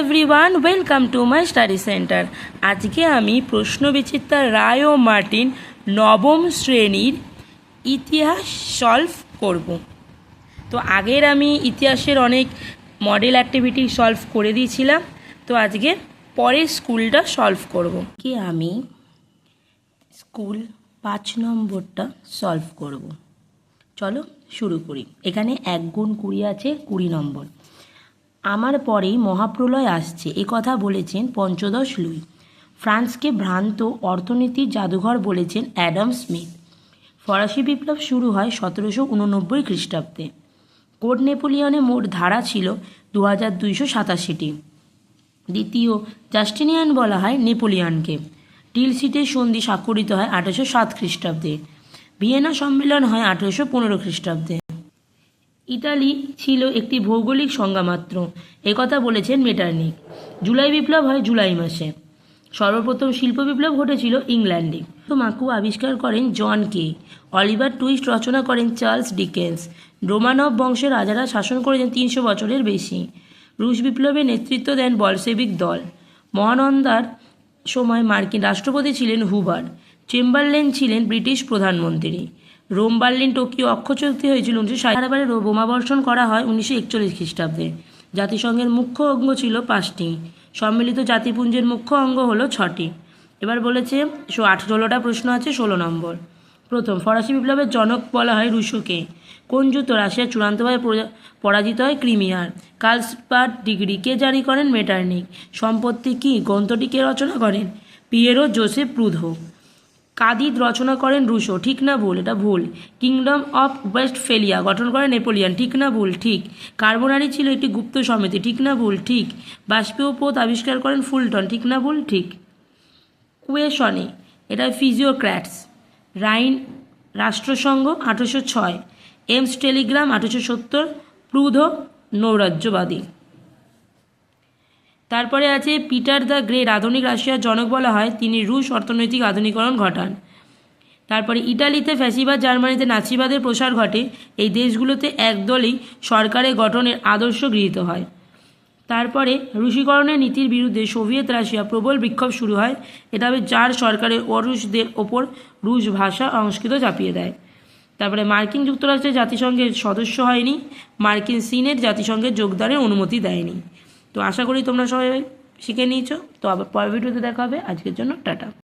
Everyone welcome to my study centre আজকে আমি প্রশ্নবিচিত্রা রায় ও Martin নবম শ্রেণির ইতিহাস সলভ করব। তো আগের আমি ইতিহাসের অনেক মডেল অ্যাক্টিভিটি সলভ করে দিয়েছিলাম। তো আজকে পরের স্কুলটা সলভ করব। কি আমি স্কুল পাঁচ নম্বরটা সলভ করব। চলো শুরু করি। এখানে এক গুণ কুড়ি আছে, কুড়ি নম্বর। আমার পরেই মহাপ্রলয় আসছে, এ কথা বলেছেন পঞ্চদশ লুই। ফ্রান্সকে ভ্রান্ত অর্থনীতির জাদুঘর বলেছেন অ্যাডাম স্মিথ। ফরাসি বিপ্লব শুরু হয় সতেরোশো উননব্বই খ্রিস্টাব্দে। কোড নেপোলিয়নে মোট ধারা ছিল দু হাজার দুইশো সাতাশিটি। দ্বিতীয়, জাস্টিনিয়ান বলা হয় নেপোলিয়নকে। টিল সিটের সন্ধি স্বাক্ষরিত হয় আঠারোশো সাত খ্রিস্টাব্দে। ভিয়েনা সম্মেলন হয় আঠারোশো পনেরো খ্রিস্টাব্দে। ইতালি ছিল একটি ভৌগোলিক সংজ্ঞা মাত্র। একথা বলেছেন মেটার্নিক। জুলাই বিপ্লব হয় জুলাই মাসে। সর্বপ্রথম শিল্প বিপ্লব ঘটেছিল ইংল্যান্ডে। মাকু আবিষ্কার করেন জন কে। অলিভার টুইস্ট রচনা করেন চার্লস ডিকেন্স। রোমানব বংশের রাজারা শাসন করেছেন তিনশো বছরের বেশি। রুশ বিপ্লবে নেতৃত্ব দেন বলসেবিক দল। মহানন্দার সময় মার্কিন রাষ্ট্রপতি ছিলেন হুবার চেম্বারলেন ছিলেন ব্রিটিশ প্রধানমন্ত্রী। রোম বার্লিন টোকিও অক্ষচুক্তি হয়েছিল উনিশশো সাতাবারে বোমাবর্ষণ করা হয় উনিশশো একচল্লিশ খ্রিস্টাব্দে। জাতিসংঘের মুখ্য অঙ্গ ছিল পাঁচটি। সম্মিলিত জাতিপুঞ্জের মুখ্য অঙ্গ হলো ছটি। এবার বলেছে আঠেরোটা প্রশ্ন আছে, ষোলো নম্বর। প্রথম, ফরাসি বিপ্লবের জনক বলা হয় রুশোকে। কোন যুদ্ধ রাশিয়া চূড়ান্তভাবে পরাজিত হয় ক্রিমিয়ার? কার্লসবার্গ ডিগ্রি কে জারি করেন মেটার্নিক? সম্পত্তি কি? গ্রন্থটি কে রচনা করেন? পিয়েরো জোসেফ প্রুধো কাদিদ রচনা করেন রুশো। ঠিক না ভুল? এটা ভুল। কিংডম অফ ওয়েস্ট ফেলিয়া গঠন করেন নেপোলিয়ান। ঠিক না ভুল? ঠিক। কার্বোনারি ছিল একটি গুপ্ত সমিতি। ঠিক না ভুল? ঠিক। বাষ্পীয় পোত আবিষ্কার করেন ফুলটন। ঠিক না ভুল? ঠিক। কুয়েশনে। এটা ফিজিওক্র্যাটস। রাইন রাষ্ট্রসংঘ আঠেরোশো ছয়। এমস টেলিগ্রাম আঠেরোশো সত্তর। প্রুধ নৈরাজ্যবাদী। তারপরে আছে পিটার দ্য গ্রেট, আধুনিক রাশিয়ার জনক বলা হয়, তিনি রুশ অর্থনৈতিক আধুনিকরণ ঘটান। তারপরে ইটালিতে ফ্যাসিবাদ, জার্মানিতে নাচিবাদের প্রসার ঘটে, এই দেশগুলোতে একদলই সরকারের গঠনের আদর্শ গৃহীত হয়। তারপরে রুশীকরণের নীতির বিরুদ্ধে সোভিয়েত রাশিয়া প্রবল বিক্ষোভ শুরু হয়, এটা হবে যার সরকারের অরুশদের ওপর রুশ ভাষা সংস্কৃত চাপিয়ে দেয়। তারপরে মার্কিন যুক্তরাষ্ট্রের জাতিসংঘের সদস্য হয়নি, মার্কিন সিনেট জাতিসংঘের যোগদানের অনুমতি দেয়নি। তো আশা করি তোমরা সবাই শিখে নিয়েছো। তো আবার পরের ভিডিওতে দেখা হবে। আজকের জন্য টাটা।